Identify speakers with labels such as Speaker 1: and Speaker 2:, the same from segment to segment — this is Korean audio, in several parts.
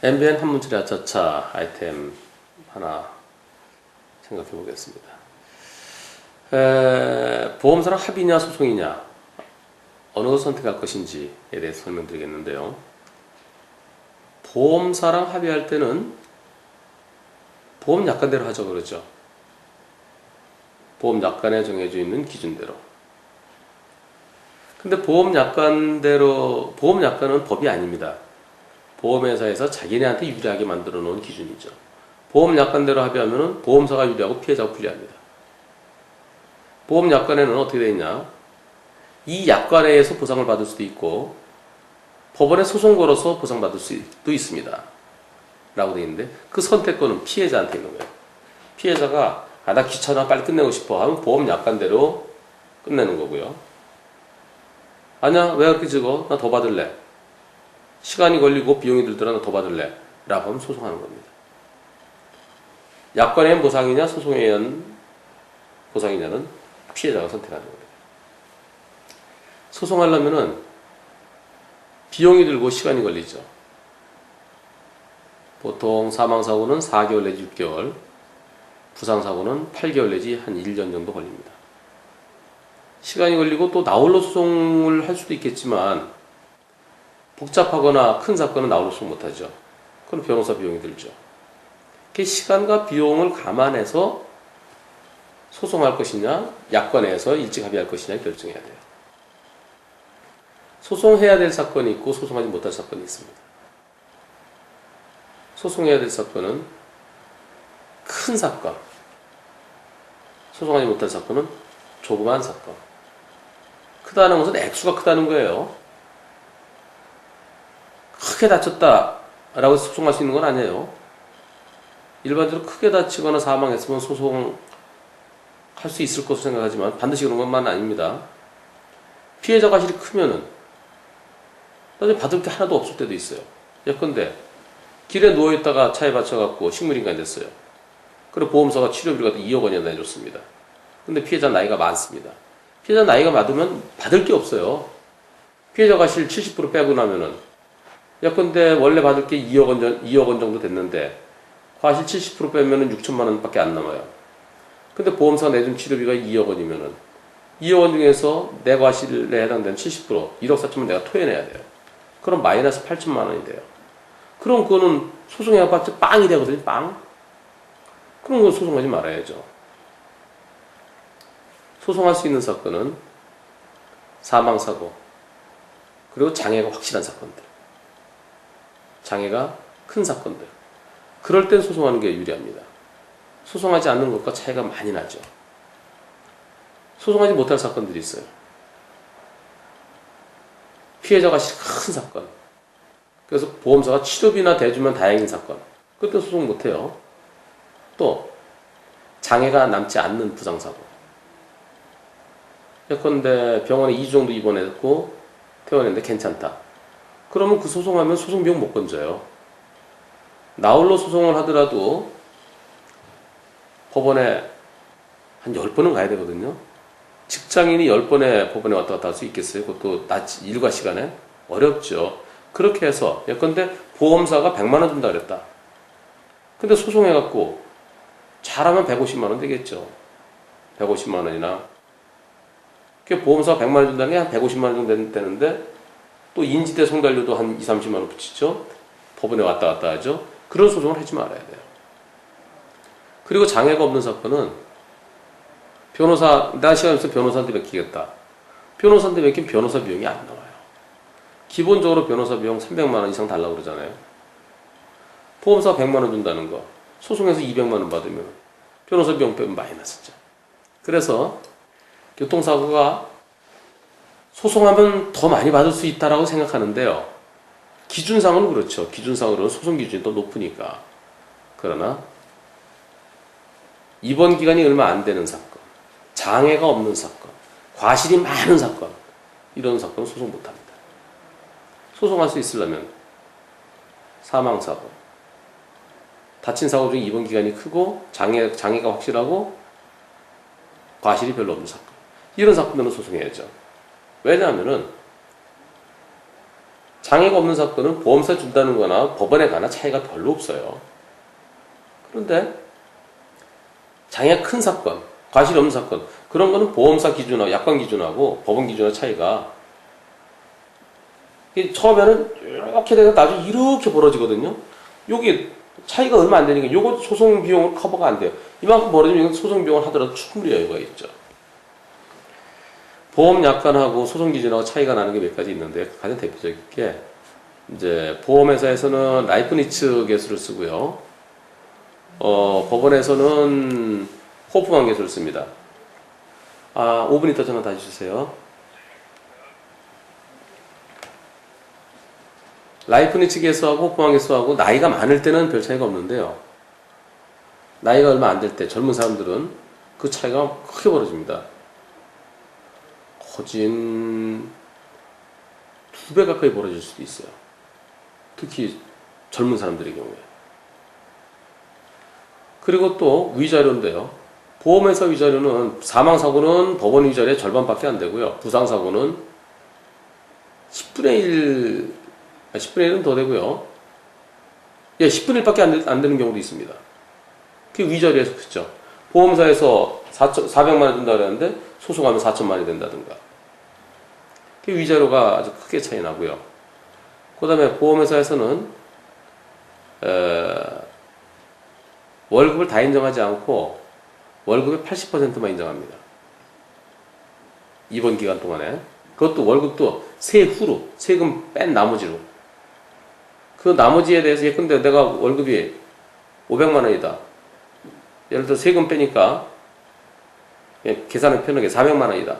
Speaker 1: MBN 한문철의 아차차 아이템 하나 생각해 보겠습니다. 에, 보험사랑 합의냐 소송이냐 어느 것을 선택할 것인지에 대해서 설명드리겠는데요. 보험사랑 합의할 때는 보험 약관대로 하죠 그러죠. 보험 약관에 정해져 있는 기준대로. 근데 보험 약관대로 보험 약관은 법이 아닙니다. 보험회사에서 자기네한테 유리하게 만들어 놓은 기준이죠. 보험 약관대로 합의하면 보험사가 유리하고 피해자가 불리합니다. 보험 약관에는 어떻게 되어 있냐? 이 약관에 의해서 보상을 받을 수도 있고 법원에 소송 걸어서 보상받을 수도 있습니다. 라고 되어 있는데 그 선택권은 피해자한테 있는 거예요. 피해자가 아, 나 귀찮아 빨리 끝내고 싶어 하면 보험 약관대로 끝내는 거고요. 아니야 왜 그렇게 적어? 나 더 받을래. 시간이 걸리고 비용이 들더라 나더 받을래. 라고 하면 소송하는 겁니다. 약관에 의한 보상이냐 소송에 의한 보상이냐는 피해자가 선택하는 겁니다. 소송하려면은 비용이 들고 시간이 걸리죠. 보통 사망사고는 4개월 내지 6개월, 부상사고는 8개월 내지 한 1년 정도 걸립니다. 시간이 걸리고 또 나홀로 소송을 할 수도 있겠지만 복잡하거나 큰 사건은 소송 못하죠. 그럼 변호사 비용이 들죠. 그 시간과 비용을 감안해서 소송할 것이냐, 약관에서 일찍 합의할 것이냐 결정해야 돼요. 소송해야 될 사건이 있고 소송하지 못할 사건이 있습니다. 소송해야 될 사건은 큰 사건, 소송하지 못할 사건은 조그만 사건. 크다는 것은 액수가 크다는 거예요. 크게 다쳤다라고 소송할 수 있는 건 아니에요. 일반적으로 크게 다치거나 사망했으면 소송할 수 있을 것으로 생각하지만 반드시 그런 것만 아닙니다. 피해자 과실이 크면은 나중에 받을 게 하나도 없을 때도 있어요. 예컨대 길에 누워 있다가 차에 받쳐갖고 식물인간이 됐어요. 그리고 보험사가 치료비를 갖다 2억 원이나 내줬습니다. 근데 피해자 나이가 많습니다. 피해자 나이가 많으면 받을 게 없어요. 피해자 과실 70% 빼고 나면은 예컨대 원래 받을 게 2억 원, 전- 2억 원 정도 됐는데 과실 70% 빼면은 6천만 원밖에 안 남아요. 근데 보험사가 내준 치료비가 2억 원이면은 2억 원 중에서 내 과실에 해당되는 70% 1억 4천만 내가 토해내야 돼요. 그럼 마이너스 8천만 원이 돼요. 그럼 그거는 소송해봤자 빵이 되거든요, 빵. 그런 건 소송하지 말아야죠. 소송할 수 있는 사건은 사망사고, 그리고 장애가 확실한 사건들. 장애가 큰 사건들. 그럴 땐 소송하는 게 유리합니다. 소송하지 않는 것과 차이가 많이 나죠. 소송하지 못할 사건들이 있어요. 피해자가 큰 사건. 그래서 보험사가 치료비나 대주면 다행인 사건. 그때 소송 못해요. 또 장애가 남지 않는 부상사고. 예컨대 병원에 2주 정도 입원했고 퇴원했는데 괜찮다. 그러면 그 소송하면 소송 비용 못 건져요. 나홀로 소송을 하더라도 법원에 한 10번은 가야 되거든요. 직장인이 10번에 법원에 왔다 갔다 할 수 있겠어요? 그것도 낮 일과 시간에? 어렵죠. 그렇게 해서 예컨대 보험사가 100만 원 준다 그랬다. 근데 소송해 갖고 잘하면 150만 원 되겠죠. 150만 원이나. 그 보험사가 100만 원 준다는 게 한 150만 원 정도 되는- 되는데 또 인지대 송달료도 한 2, 30만 원 붙이죠. 법원에 왔다 갔다 하죠. 그런 소송을 하지 말아야 돼요. 그리고 장애가 없는 사건은 변호사, 나 시간 있으면 변호사한테 맡기겠다. 변호사한테 맡기면 변호사 비용이 안 나와요. 기본적으로 변호사 비용 300만 원 이상 달라고 그러잖아요. 보험사 100만 원 준다는 거. 소송에서 200만 원 받으면 변호사 비용 빼면 마이너스죠. 그래서 교통사고가 소송하면 더 많이 받을 수 있다라고 생각하는데요. 기준상으로는 그렇죠. 기준상으로는 소송 기준이 더 높으니까. 그러나 입원 기간이 얼마 안 되는 사건, 장애가 없는 사건, 과실이 많은 사건 이런 사건은 소송 못 합니다. 소송할 수 있으려면 사망 사고, 다친 사고 중에 입원 기간이 크고 장애 장애가 확실하고 과실이 별로 없는 사건 이런 사건들은 소송해야죠. 왜냐하면은 장애가 없는 사건은 보험사 준다는 거나 법원에 가나 차이가 별로 없어요. 그런데 장애가 큰 사건, 과실 없는 사건, 그런 거는 보험사 기준하고 약관 기준하고 법원 기준의 차이가 처음에는 이렇게 돼서 나중에 이렇게 벌어지거든요. 여기 차이가 얼마 안 되니까 요거 소송 비용은 커버가 안 돼요. 이만큼 벌어지면 소송 비용을 하더라도 충분히 여유가 있죠. 보험 약관하고 소송 기준하고 차이가 나는 게 몇 가지 있는데 가장 대표적인 게 이제 보험회사에서는 라이프니츠 개수를 쓰고요. 어, 법원에서는 호프만 개수를 씁니다. 아, 5분 있다 전화 다시 주세요. 라이프니츠 개수하고 호프만 개수하고 나이가 많을 때는 별 차이가 없는데요. 나이가 얼마 안 될 때 젊은 사람들은 그 차이가 크게 벌어집니다. 거진 두 배 가까이 벌어질 수도 있어요. 특히 젊은 사람들의 경우에. 그리고 또 위자료인데요. 보험회사 위자료는 사망사고는 법원 위자료의 절반밖에 안 되고요. 부상사고는 10분의 1, 10분의 1은 더 되고요. 예, 10분의 1밖에 안, 되, 안 되는 경우도 있습니다. 그게 위자료에서 그죠. 보험사에서 4천, 400만 원 든다 그랬는데 소송하면 4천만 원이 된다든가. 그 위자료가 아주 크게 차이 나고요. 그 다음에 보험회사에서는 에, 월급을 다 인정하지 않고 월급의 80%만 인정합니다. 이번 기간 동안에. 그것도 월급도 세후로, 세금 뺀 나머지로. 그 나머지에 대해서 예컨대 내가 월급이 500만 원이다. 예를 들어 세금 빼니까 예, 계산을 편하게 400만 원이다.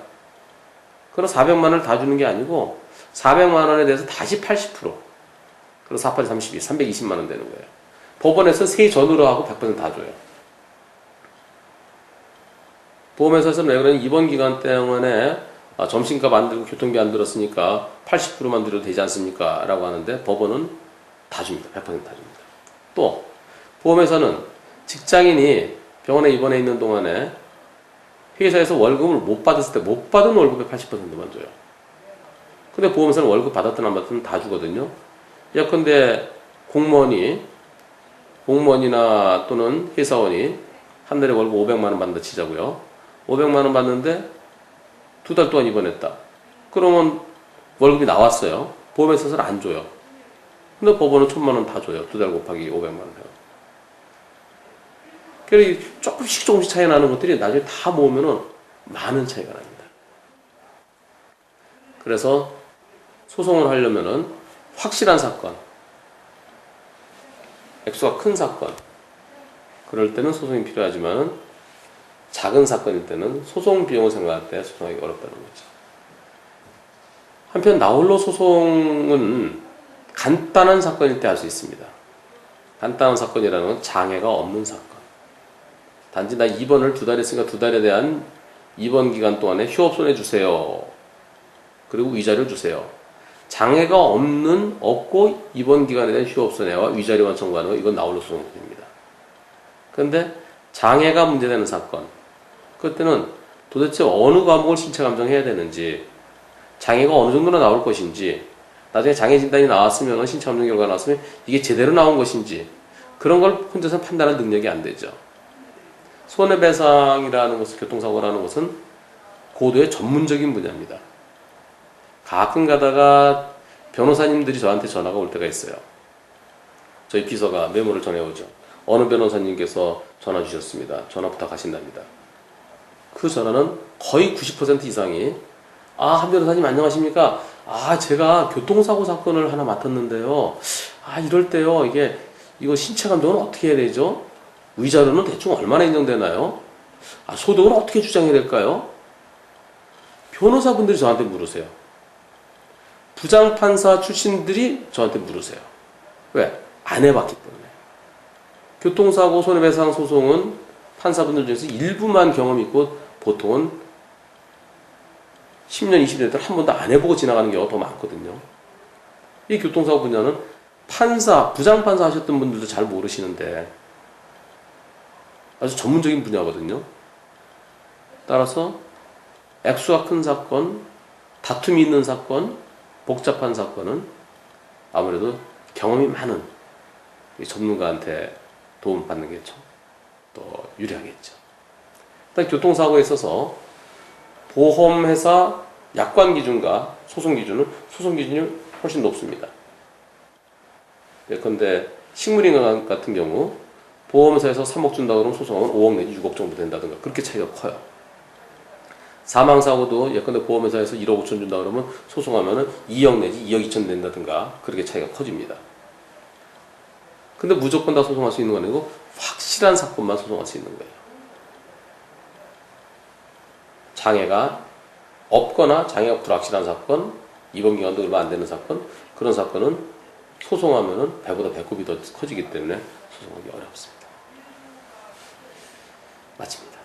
Speaker 1: 그럼 400만 원을 다 주는 게 아니고 400만 원에 대해서 다시 80% 그럼 4 8 32, 320만 원 되는 거예요. 법원에서 세 전으로 하고 100%다 줘요. 보험회사에서는 왜 그러냐 이번 기간 때문에 아, 점심값 안 들고 교통비 안 들었으니까 80%만 들어도 되지 않습니까? 라고 하는데 법원은 다 줍니다. 100%다 줍니다. 또 보험회사는 직장인이 병원에 입원해 있는 동안에 회사에서 월급을 못 받았을 때 못 받은 월급의 80%만 줘요. 근데 보험회사는 월급 받았든 안 받든 다 주거든요. 예컨대 공무원이 공무원이나 또는 회사원이 한 달에 월급 500만 원 받는다 치자고요. 500만 원 받는데 두 달 동안 입원했다. 그러면 월급이 나왔어요. 보험회사에서는 안 줘요. 근데 법원은 천만 원 다 줘요. 두 달 곱하기 500만 원 해요. 그래서 조금씩 조금씩 차이 나는 것들이 나중에 다 모으면은 많은 차이가 납니다. 그래서 소송을 하려면은 확실한 사건, 액수가 큰 사건, 그럴 때는 소송이 필요하지만 작은 사건일 때는 소송 비용을 생각할 때 소송하기 어렵다는 거죠. 한편 나홀로 소송은 간단한 사건일 때 할 수 있습니다. 간단한 사건이라는 건 장애가 없는 사건. 단지 나 입원을 두 달 했으니까 두 달에 대한 입원 기간 동안에 휴업 손 해 주세요. 그리고 위자료 주세요. 장애가 없는, 없고 입원 기간에 대한 휴업 손해와 위자료만 청구하는 거, 이건 나홀로 소송입니다. 그런데 장애가 문제되는 사건, 그때는 도대체 어느 과목을 신체 감정해야 되는지, 장애가 어느 정도나 나올 것인지, 나중에 장애 진단이 나왔으면, 신체 감정 결과 나왔으면 이게 제대로 나온 것인지, 그런 걸 혼자서 판단할 능력이 안 되죠. 손해배상이라는 것은, 교통사고라는 것은 고도의 전문적인 분야입니다. 가끔 가다가 변호사님들이 저한테 전화가 올 때가 있어요. 저희 비서가 메모를 전해오죠. 어느 변호사님께서 전화 주셨습니다. 전화 부탁하신답니다. 그 전화는 거의 90% 이상이 아, 한 변호사님 안녕하십니까? 아, 제가 교통사고 사건을 하나 맡았는데요. 아, 이럴 때요. 이게 이거 신체 감정은 어떻게 해야 되죠? 위자료는 대충 얼마나 인정되나요? 아, 소득은 어떻게 주장해야 될까요? 변호사분들이 저한테 물으세요. 부장판사 출신들이 저한테 물으세요. 왜? 안 해봤기 때문에. 교통사고 손해배상 소송은 판사분들 중에서 일부만 경험 있고 보통은 10년, 20년 동안 한 번도 안 해보고 지나가는 경우가 더 많거든요. 이 교통사고 분야는 판사, 부장판사 하셨던 분들도 잘 모르시는데 아주 전문적인 분야거든요. 따라서 액수가 큰 사건, 다툼이 있는 사건, 복잡한 사건은 아무래도 경험이 많은 이 전문가한테 도움을 받는 게더 유리하겠죠. 일단 교통사고에 있어서 보험회사 약관 기준과 소송 기준은 소송 기준이 훨씬 높습니다. 예컨대 식물인간 같은 경우 보험회사에서 3억 준다 그러면 소송하면 5억 내지 6억 정도 된다든가 그렇게 차이가 커요. 사망사고도 예컨대 보험회사에서 1억 5천 준다 그러면 소송하면은 2억 내지 2억 2천 된다든가 그렇게 차이가 커집니다. 근데 무조건 다 소송할 수 있는 건 아니고 확실한 사건만 소송할 수 있는 거예요. 장애가 없거나 장애가 불확실한 사건, 입원 기간도 얼마 안 되는 사건, 그런 사건은 소송하면은 배보다 배꼽이 더 커지기 때문에 소송하기 어렵습니다. 마칩니다.